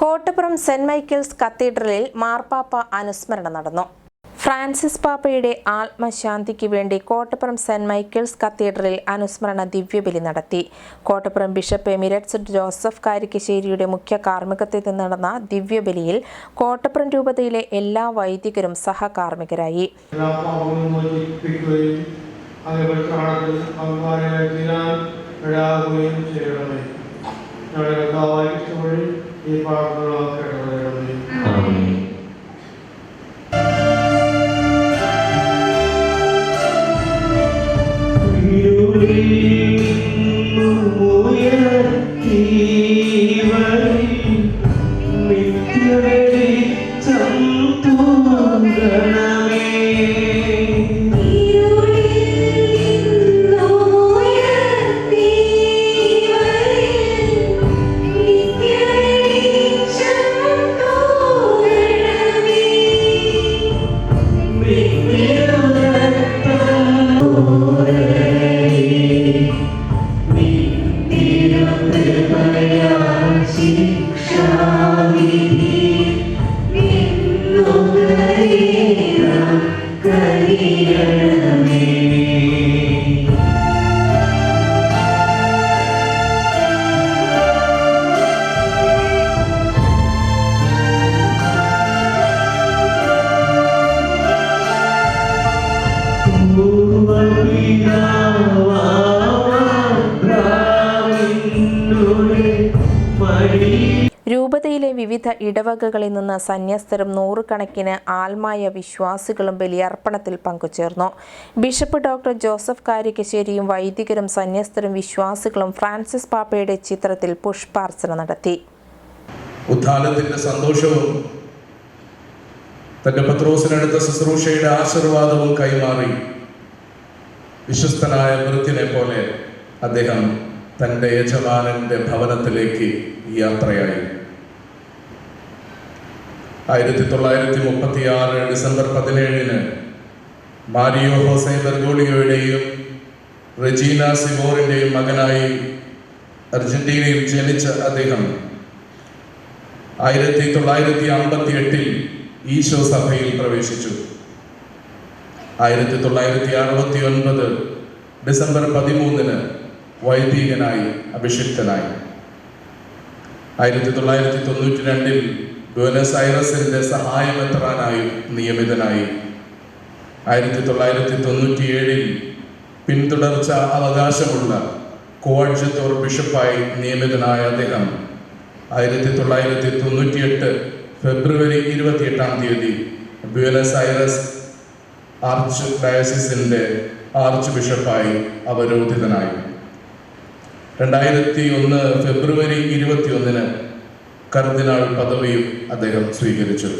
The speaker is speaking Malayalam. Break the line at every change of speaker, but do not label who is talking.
കോട്ടപ്പുറം സെന്റ് മൈക്കിൾസ് കത്തീഡ്രലിൽ മാർപ്പാപ്പ അനുസ്മരണം നടന്നു. ഫ്രാൻസിസ് പാപ്പയുടെ ആത്മശാന്തിക്ക് വേണ്ടി കോട്ടപ്പുറം സെന്റ് മൈക്കിൾസ് കത്തീഡ്രലിൽ അനുസ്മരണ ദിവ്യബലി നടത്തി. കോട്ടപ്പുറം ബിഷപ്പ് എമിരറ്റ്സ് ജോസഫ് കാരിക്കശ്ശേരിയുടെ മുഖ്യ കാർമ്മികത്വത്തിൽ നടന്ന ദിവ്യബലിയിൽ കോട്ടപ്പുറം രൂപതയിലെ എല്ലാ വൈദികരും സഹകാർമ്മികരായി.
എല്ലാ 一般
രൂപതയിലെ വിവിധ ഇടവകകളിൽ നിന്ന് സന്യസ്തരും നൂറുകണക്കിന് ആത്മായ വിശ്വാസികളും ബലിയർപ്പണത്തിൽ പങ്കുചേർന്നു. ബിഷപ്പ് ഡോക്ടർ ജോസഫ് കാരികശ്ശേരിയും വൈദികരും സന്യസ്തരും വിശ്വാസികളും ഫ്രാൻസിസ് പാപ്പയുടെ ചിത്രത്തിൽ പുഷ്പാർച്ചന നടത്തി.
ഉദ്ധാനത്തിന്റെ സന്തോഷവും തന്റെ പത്രോസിനടുത്ത ശുശ്രൂഷയുടെ ആശീർവാദവും കൈമാറി വിശ്വസ്തനായ വൃത്തിനെ പോലെ അദ്ദേഹം തന്റെ യജമാനന്റെ ഭവനത്തിലേക്ക് യാത്രയായി. ആയിരത്തി തൊള്ളായിരത്തി മുപ്പത്തി ആറ് ഡിസംബർ പതിനേഴിന് മാരിയോ ഹോസെ ബെർഗോളിയോയുടെയും റെജീന സിമോറിന്റെയും മകനായി അർജന്റീനയിൽ ജനിച്ച അദ്ദേഹം ആയിരത്തി തൊള്ളായിരത്തി അമ്പത്തി എട്ടിൽ ഈശോ സഭയിൽ പ്രവേശിച്ചു. ആയിരത്തി തൊള്ളായിരത്തി അറുപത്തി ഒൻപത് ഡിസംബർ പതിമൂന്നിന് വൈദികനായി അഭിഷിക്തനായി. ആയിരത്തി തൊള്ളായിരത്തി തൊണ്ണൂറ്റി രണ്ടിൽ ബ്യൂനസ് ഐറസിന്റെ സഹായമെത്രാനായി നിയമിതനായി. ആയിരത്തി തൊള്ളായിരത്തി തൊണ്ണൂറ്റിയേഴിൽ പിന്തുടർച്ച അവകാശമുള്ള കോവാഴ്ചത്തോർ ബിഷപ്പായി നിയമിതനായ അദ്ദേഹം ആയിരത്തി തൊള്ളായിരത്തി തൊണ്ണൂറ്റിയെട്ട് ഫെബ്രുവരി ഇരുപത്തിയെട്ടാം തീയതി ബ്യൂനസ് ഐറസ് ആർച്ച് ഡയസിന്റെ ആർച്ച് ബിഷപ്പായി അവരോധിതനായി. രണ്ടായിരത്തി ഒന്ന് ഫെബ്രുവരി ഇരുപത്തിയൊന്നിന് കർദിനാൾ പദവിയും അദ്ദേഹം സ്വീകരിച്ചു.